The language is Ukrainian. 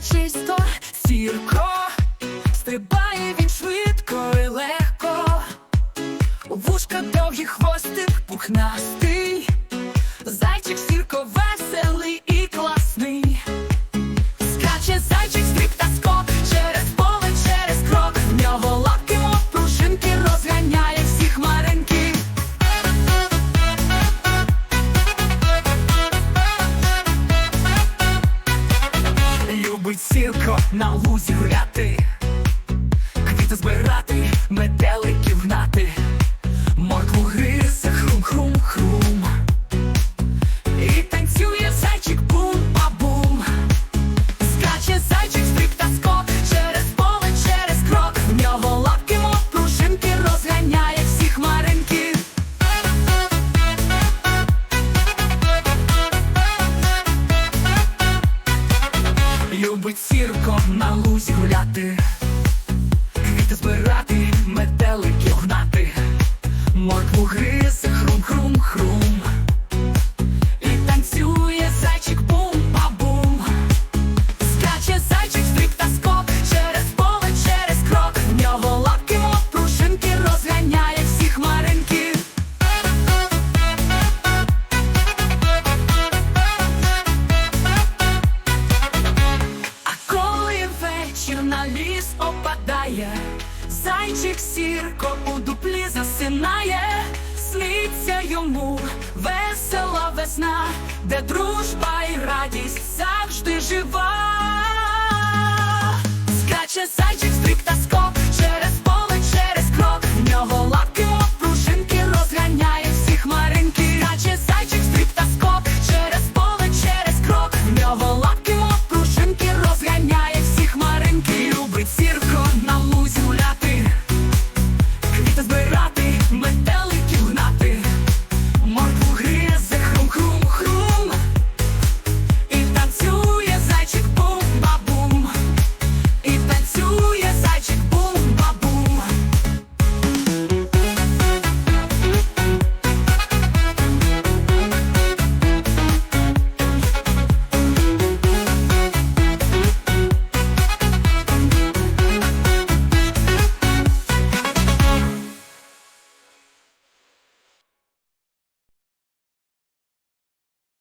чисто, сірко, стрибає він швидко і легко, у вушка довгий хвостик пухнаст. Ставить на лузі гуляти. на лузі гуляти, квіти збирати метелики. минає, зайчик сірко у дуплі засинає, Сниться йому весела весна, де дружба і радість завжди жива.